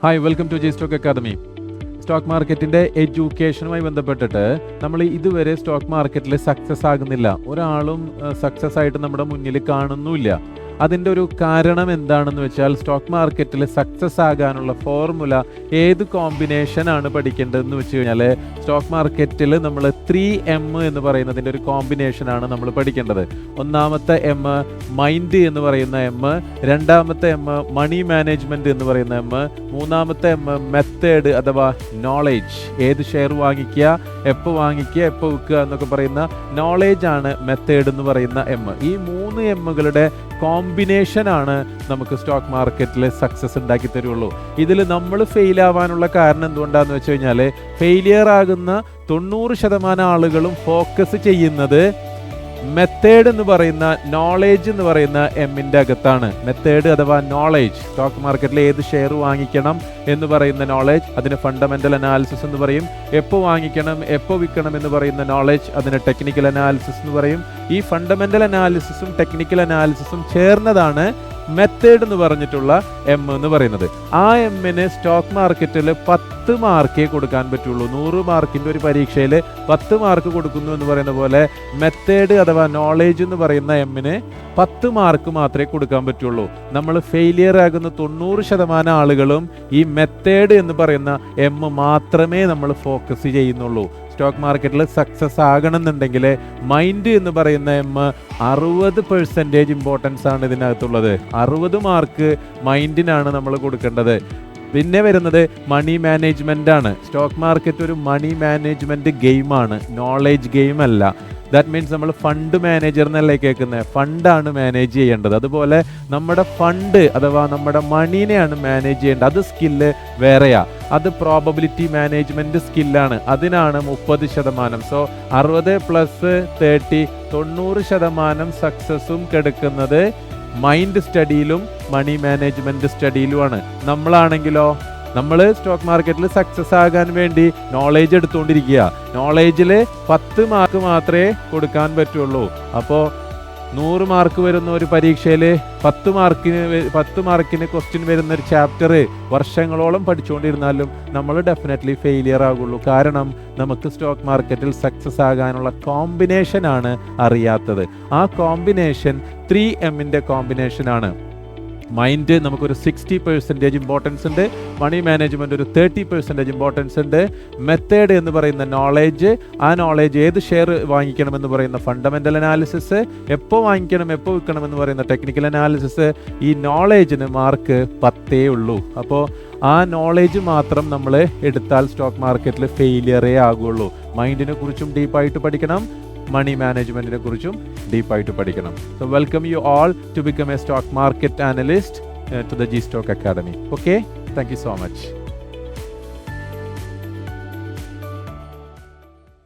Hi welcome to G Stock Academy stock മാർക്കറ്റിന്റെ എഡ്യൂക്കേഷനുമായി ബന്ധപ്പെട്ടിട്ട് നമ്മൾ ഇതുവരെ സ്റ്റോക്ക് മാർക്കറ്റിൽ സക്സസ് ആകുന്നില്ല. ഒരാളും സക്സസ് ആയിട്ട് നമ്മുടെ മുന്നിൽ കാണുന്നുമില്ല. അതിന്റെ ഒരു കാരണം എന്താണെന്ന് വെച്ചാൽ സ്റ്റോക്ക് മാർക്കറ്റിൽ സക്സസ് ആകാനുള്ള ഫോർമുല ഏത് കോമ്പിനേഷൻ ആണ് പഠിക്കേണ്ടതെന്ന് വെച്ച് കഴിഞ്ഞാൽ സ്റ്റോക്ക് മാർക്കറ്റിൽ നമ്മൾ ത്രീ എം എന്ന് പറയുന്നതിന്റെ ഒരു കോമ്പിനേഷനാണ് നമ്മൾ പഠിക്കേണ്ടത്. ഒന്നാമത്തെ എം മൈൻഡ് എന്ന് പറയുന്ന എം രണ്ടാമത്തെ എം മണി മാനേജ്മെന്റ് എന്ന് പറയുന്ന എം മൂന്നാമത്തെ എം മെത്തേഡ് അഥവാ നോളേജ് ഏത് ഷെയർ വാങ്ങിക്കുക എപ്പോൾ വാങ്ങിക്കുക എപ്പോൾ വിൽക്കുക എന്നൊക്കെ പറയുന്ന നോളേജ് ആണ് മെത്തേഡ് എന്ന് പറയുന്ന എം ഈ മൂന്ന് എമ്മുകളുടെ കോമ്പിനേഷൻ ആണ് നമുക്ക് സ്റ്റോക്ക് മാർക്കറ്റിൽ സക്സസ് ഉണ്ടാക്കി തരുള്ളൂ. ഇതിൽ നമ്മൾ ഫെയിൽ ആവാനുള്ള കാരണം എന്തുകൊണ്ടാന്ന് വെച്ച് കഴിഞ്ഞാൽ ഫെയിലിയർ ആകുന്ന തൊണ്ണൂറ് ശതമാനം ആളുകളും ഫോക്കസ് ചെയ്യുന്നത് മെത്തേഡ് എന്ന് പറയുന്ന നോളേജ് എന്ന് പറയുന്ന എമ്മിന്റെ അകത്താണ്. മെത്തേഡ് അഥവാ നോളേജ് സ്റ്റോക്ക് മാർക്കറ്റിൽ ഏത് ഷെയർ വാങ്ങിക്കണം എന്ന് പറയുന്ന നോളേജ് അതിന് ഫണ്ടമെന്റൽ അനാലിസിസ് എന്ന് പറയും. എപ്പോൾ വാങ്ങിക്കണം എപ്പോൾ വിൽക്കണം എന്ന് പറയുന്ന നോളേജ് അതിന് ടെക്നിക്കൽ അനാലിസിസ് എന്ന് പറയും. ഈ ഫണ്ടമെന്റൽ അനാലിസിസും ടെക്നിക്കൽ അനാലിസിസും ചേർന്നതാണ് മെത്തേഡ് എന്ന് പറഞ്ഞിട്ടുള്ള എം എന്ന് പറയുന്നത്. ആ എമ്മിന് സ്റ്റോക്ക് മാർക്കറ്റിൽ പത്ത് മാർക്കേ കൊടുക്കാൻ പറ്റുള്ളൂ. നൂറ് മാർക്കിന്റെ ഒരു പരീക്ഷയിൽ പത്ത് മാർക്ക് കൊടുക്കുന്നു എന്ന് പറയുന്ന പോലെ മെത്തേഡ് അഥവാ നോളേജ് എന്ന് പറയുന്ന എമ്മിന് പത്ത് മാർക്ക് മാത്രമേ കൊടുക്കാൻ പറ്റുള്ളൂ. നമ്മൾ ഫെയിലിയർ ആകുന്ന തൊണ്ണൂറ് ശതമാനം ആളുകളും ഈ മെത്തേഡ് എന്ന് പറയുന്ന എം മാത്രമേ നമ്മൾ ഫോക്കസ് ചെയ്യുന്നുള്ളൂ. സ്റ്റോക്ക് മാർക്കറ്റിൽ സക്സസ് ആകണമെന്നുണ്ടെങ്കിൽ മൈൻഡ് എന്ന് പറയുന്ന എം അറുപത് പെർസെന്റേജ് ഇമ്പോർട്ടൻസ് ആണ് ഇതിനകത്തുള്ളത്. അറുപത് മാർക്ക് മൈൻഡിനാണ് നമ്മൾ കൊടുക്കേണ്ടത്. പിന്നെ വരുന്നത് മണി മാനേജ്മെന്റ് ആണ്. സ്റ്റോക്ക് മാർക്കറ്റ് ഒരു മണി മാനേജ്മെന്റ് ഗെയിമാണ് നോളേജ് ഗെയിം അല്ല. ദാറ്റ് മീൻസ് നമ്മൾ ഫണ്ട് മാനേജർ എന്നല്ലേ കേൾക്കുന്നത് ഫണ്ടാണ് മാനേജ് ചെയ്യേണ്ടത്. അതുപോലെ നമ്മുടെ ഫണ്ട് അഥവാ നമ്മുടെ മണീനെയാണ് മാനേജ് ചെയ്യേണ്ടത്. അത് സ്കില്ല് വേറെയാ. അത് പ്രോബബിലിറ്റി മാനേജ്മെന്റ് സ്കില്ലാണ് അതിനാണ് മുപ്പത് ശതമാനം. സോ അറുപത് പ്ലസ് തേർട്ടി തൊണ്ണൂറ് ശതമാനം സക്സസും കെടുക്കുന്നത് മൈൻഡ് സ്റ്റഡിയിലും മണി മാനേജ്മെന്റ് സ്റ്റഡിയിലുമാണ് നമ്മളാണെങ്കിലോ നമ്മൾ സ്റ്റോക്ക് മാർക്കറ്റിൽ സക്സസ് ആകാൻ വേണ്ടി നോളേജ് എടുത്തുകൊണ്ടിരിക്കുക നോളേജിൽ പത്ത് മാർക്ക് മാത്രമേ കൊടുക്കാൻ പറ്റുള്ളൂ. അപ്പോൾ നൂറ് മാർക്ക് വരുന്ന ഒരു പരീക്ഷയിൽ പത്ത് മാർക്കിന് പത്ത് മാർക്കിന് ക്വസ്റ്റ്യൻ വരുന്ന ഒരു ചാപ്റ്റർ വർഷങ്ങളോളം പഠിച്ചുകൊണ്ടിരുന്നാലും നമ്മൾ ഡെഫിനറ്റ്ലി ഫെയിലിയർ ആകുള്ളൂ. കാരണം നമുക്ക് സ്റ്റോക്ക് മാർക്കറ്റിൽ സക്സസ് ആകാനുള്ള കോമ്പിനേഷനാണ് അറിയാത്തത്. ആ കോമ്പിനേഷൻ ത്രീ എമ്മിന്റെ കോമ്പിനേഷൻ ആണ്. മൈൻഡ് നമുക്കൊരു സിക്സ്റ്റി പെർസെന്റേജ് ഇമ്പോർട്ടൻസ് ഉണ്ട്. മണി മാനേജ്മെന്റ് ഒരു തേർട്ടി പെർസെന്റേജ് ഇമ്പോർട്ടൻസ് ഉണ്ട്. മെത്തേഡ് എന്ന് പറയുന്ന നോളേജ് ആ നോളേജ് ഏത് ഷെയർ വാങ്ങിക്കണമെന്ന് പറയുന്ന ഫണ്ടമെന്റൽ അനാലിസിസ് എപ്പോൾ വാങ്ങിക്കണം എപ്പോൾ വിൽക്കണം എന്ന് പറയുന്ന ടെക്നിക്കൽ അനാലിസിസ് ഈ നോളേജിന് മാർക്ക് പത്തേ ഉള്ളൂ. അപ്പോൾ ആ നോളേജ് മാത്രം നമ്മൾ എടുത്താൽ സ്റ്റോക്ക് മാർക്കറ്റിൽ ഫെയിലിയറേ ആകുള്ളൂ. മൈൻഡിനെ കുറിച്ചും ഡീപ്പായിട്ട് പഠിക്കണം. മണി മാനേജ്മെന്റിനെ കുറിച്ചും ഡീപ്പായിട്ട് പഠിക്കണം. So welcome you all to become a stock market analyst to the G Stock Academy okay thank you so much